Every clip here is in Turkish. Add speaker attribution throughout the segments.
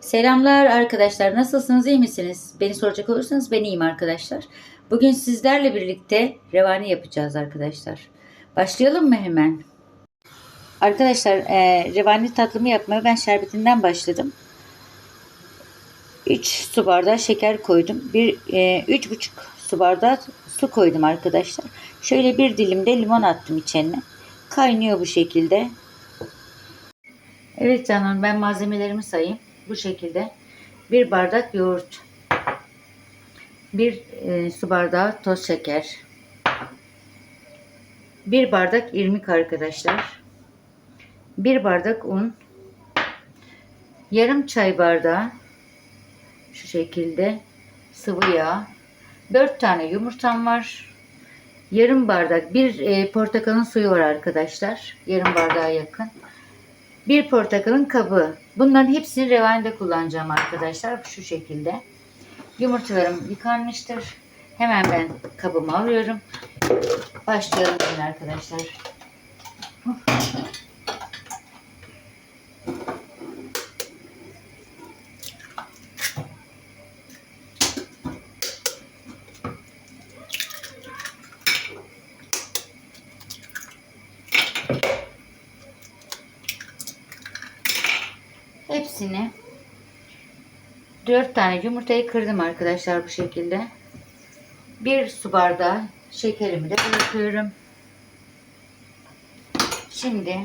Speaker 1: Selamlar arkadaşlar. Nasılsınız? iyi misiniz? Beni soracak olursanız ben iyiyim arkadaşlar. Bugün sizlerle birlikte revani yapacağız arkadaşlar. Başlayalım mı hemen? Arkadaşlar e, revani tatlımı yapmaya ben şerbetinden başladım. 3 su bardağı şeker koydum. 1 3,5 su bardağı su koydum arkadaşlar. Şöyle bir dilim de limon attım içine. Kaynıyor bu şekilde. Evet canım ben malzemelerimi sayayım. Bu şekilde. Bir bardak yoğurt. Bir e, su bardağı toz şeker. Bir bardak irmik arkadaşlar. Bir bardak un. Yarım çay bardağı şu şekilde sıvı yağ. 4 tane yumurtam var. Yarım bardak bir e, portakalın suyu var arkadaşlar. Yarım bardağa yakın. Bir portakalın kabuğu. Bunların hepsini revanede kullanacağım arkadaşlar. Şu şekilde. Yumurtalarım yıkanmıştır. Hemen ben kabımı alıyorum. Başlayalım arkadaşlar. Hepsini 4 tane yumurtayı kırdım arkadaşlar bu şekilde. Bir su bardağı şekerimi de bırakıyorum. Şimdi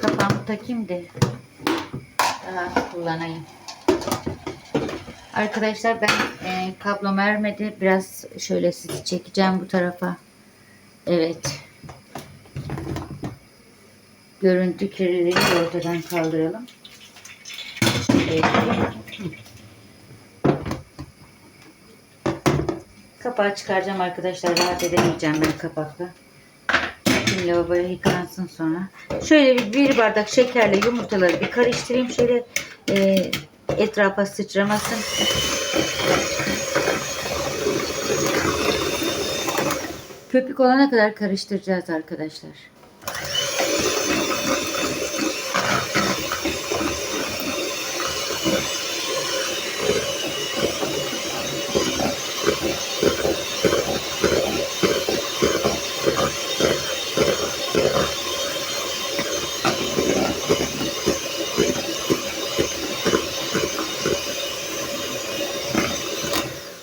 Speaker 1: kapağımı takayım da daha kullanayım. Arkadaşlar ben e, kablom ermedi. Biraz şöyle sizi çekeceğim bu tarafa. Evet. Görüntü kirliliğini ortadan kaldıralım. Kapağı çıkaracağım arkadaşlar. Rahat edemeyeceğim ben kapakla. Şimdi lavaboya yıkansın sonra. Şöyle bir, bir bardak şekerle yumurtaları bir karıştırayım. Şöyle e, etrafa sıçramasın. Köpük olana kadar karıştıracağız arkadaşlar.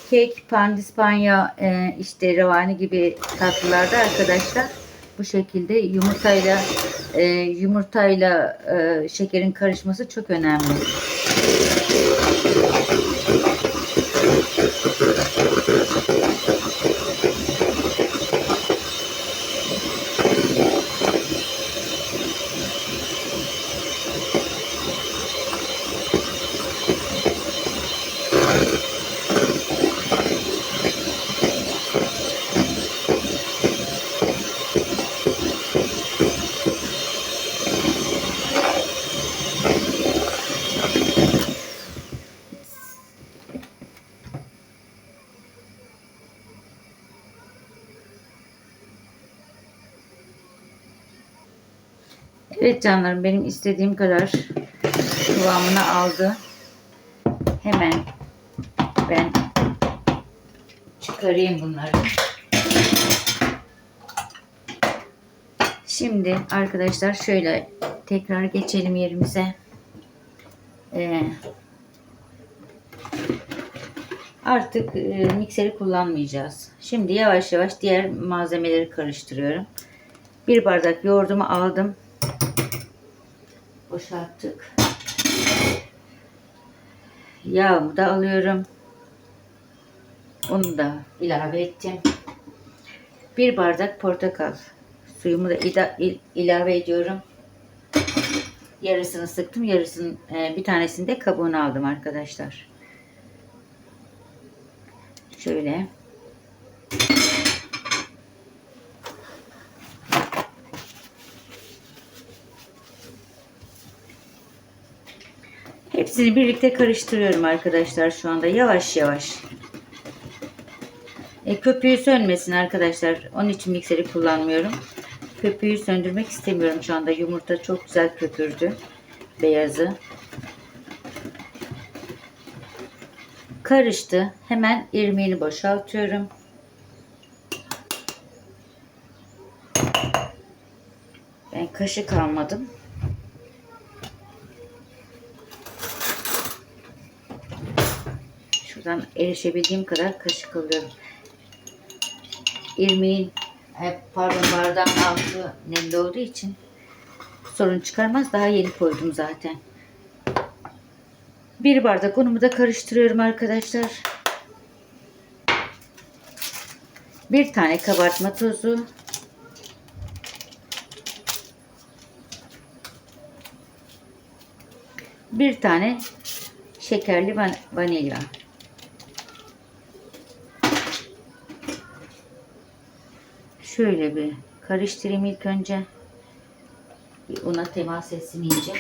Speaker 1: Kek, pandispanya, e, işte revani gibi tatlılarda arkadaşlar bu şekilde yumurtayla e, yumurtayla e, şekerin karışması çok önemli. Evet canlarım benim istediğim kadar kıvamını aldı. Hemen ben çıkarayım bunları. Şimdi arkadaşlar şöyle tekrar geçelim yerimize. Ee, artık e, mikseri kullanmayacağız. Şimdi yavaş yavaş diğer malzemeleri karıştırıyorum. Bir bardak yoğurdumu aldım boşalttık. Yağımı da alıyorum. Onu da ilave ettim. Bir bardak portakal suyumu da ida, il, ilave ediyorum. Yarısını sıktım. Yarısını e, bir tanesini de kabuğunu aldım arkadaşlar. Şöyle. Hepsini birlikte karıştırıyorum arkadaşlar şu anda yavaş yavaş. E, köpüğü sönmesin arkadaşlar. Onun için mikseri kullanmıyorum. Köpüğü söndürmek istemiyorum şu anda. Yumurta çok güzel köpürdü. beyazı. Karıştı. Hemen irmiğini boşaltıyorum. Ben kaşık almadım. Şuradan erişebildiğim kadar kaşık alıyorum. İrmiğin hep pardon bardağın altı nemli olduğu için sorun çıkarmaz. Daha yeni koydum zaten. Bir bardak unumu da karıştırıyorum arkadaşlar. Bir tane kabartma tozu. Bir tane şekerli van- vanilya. Şöyle bir karıştırayım ilk önce. Bir una temas etsin iyice.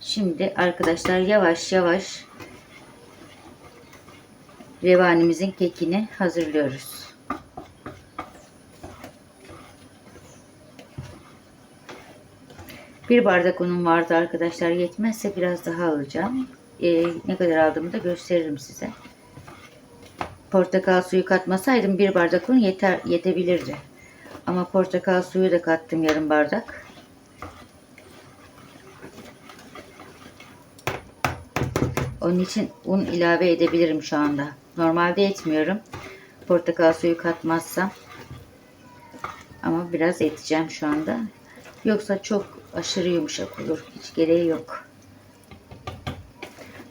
Speaker 1: Şimdi arkadaşlar yavaş yavaş revanimizin kekini hazırlıyoruz. Bir bardak unum vardı arkadaşlar. Yetmezse biraz daha alacağım. Ee, ne kadar aldığımı da gösteririm size. Portakal suyu katmasaydım bir bardak un yeter yetebilirdi. Ama portakal suyu da kattım yarım bardak. Onun için un ilave edebilirim şu anda. Normalde etmiyorum. Portakal suyu katmazsam. Ama biraz edeceğim şu anda. Yoksa çok aşırı yumuşak olur. Hiç gereği yok.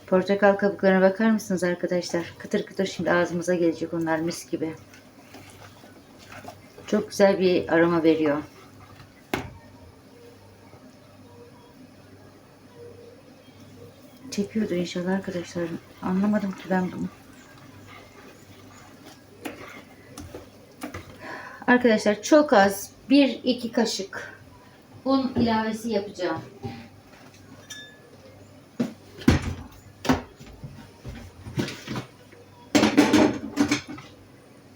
Speaker 1: Portakal kabuklarına bakar mısınız arkadaşlar? Kıtır kıtır şimdi ağzımıza gelecek onlar mis gibi. Çok güzel bir aroma veriyor. Çekiyordur inşallah arkadaşlar. Anlamadım ki ben bunu. Arkadaşlar çok az 1-2 kaşık un ilavesi yapacağım.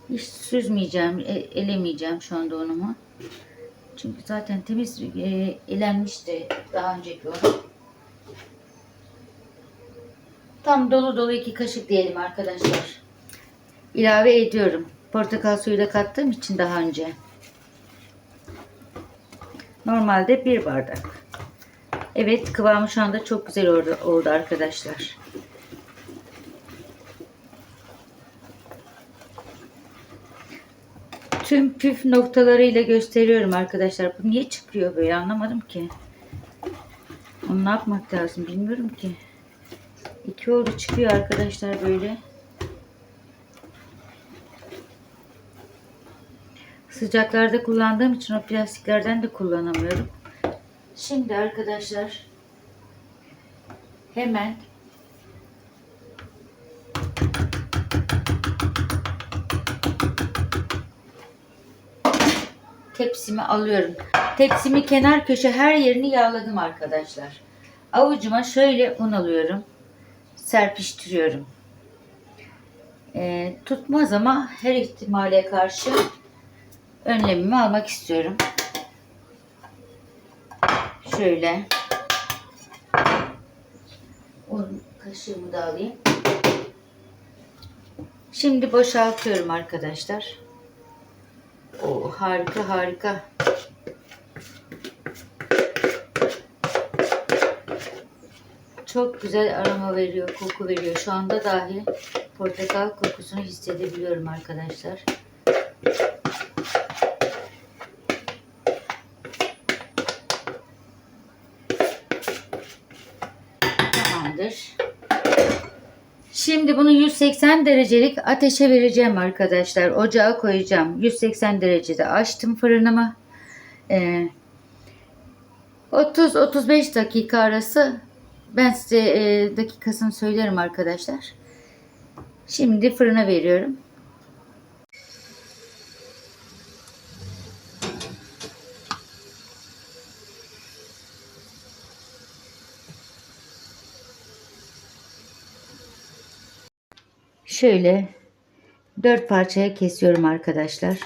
Speaker 1: Hiç süzmeyeceğim, e- elemeyeceğim şu anda unumu. Çünkü zaten temiz e, elenmişti daha önceki un. Tam dolu dolu iki kaşık diyelim arkadaşlar. İlave ediyorum. Portakal suyu da kattığım için daha önce. Normalde bir bardak. Evet kıvamı şu anda çok güzel oldu, oldu arkadaşlar. Tüm püf noktalarıyla gösteriyorum arkadaşlar. Bu niye çıkıyor böyle anlamadım ki. Onu ne yapmak lazım bilmiyorum ki. İki oldu çıkıyor arkadaşlar böyle. Sıcaklarda kullandığım için o plastiklerden de kullanamıyorum. Şimdi arkadaşlar hemen tepsimi alıyorum. Tepsimi kenar köşe her yerini yağladım arkadaşlar. Avucuma şöyle un alıyorum. Serpiştiriyorum. Ee, tutmaz ama her ihtimale karşı önlemimi almak istiyorum. Şöyle. Un kaşığımı da alayım. Şimdi boşaltıyorum arkadaşlar. Harika harika. Çok güzel aroma veriyor, koku veriyor. Şu anda dahi portakal kokusunu hissedebiliyorum arkadaşlar. Tamamdır. Şimdi bunu 180 derecelik ateşe vereceğim arkadaşlar. Ocağa koyacağım. 180 derecede açtım fırınımı. Ee, 30-35 dakika arası ben size e, dakikasını söylerim arkadaşlar. Şimdi fırına veriyorum. Şöyle dört parçaya kesiyorum arkadaşlar.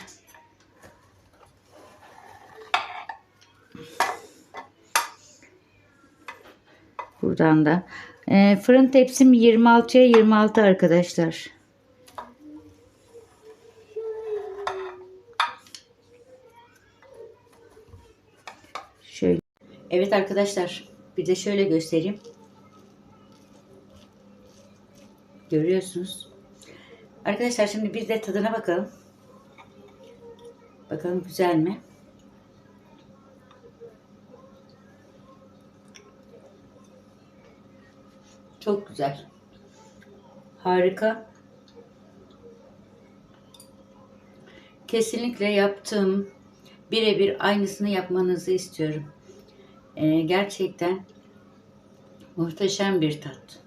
Speaker 1: Buradan da. Ee, fırın tepsim 26'ya 26 arkadaşlar. Şöyle. Evet arkadaşlar. Bir de şöyle göstereyim. Görüyorsunuz. Arkadaşlar şimdi bir de tadına bakalım. Bakalım güzel mi? Çok güzel. Harika. Kesinlikle yaptığım birebir aynısını yapmanızı istiyorum. Ee, gerçekten muhteşem bir tat.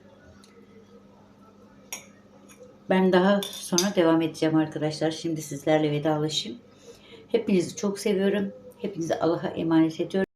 Speaker 1: Ben daha sonra devam edeceğim arkadaşlar. Şimdi sizlerle vedalaşayım. Hepinizi çok seviyorum. Hepinizi Allah'a emanet ediyorum.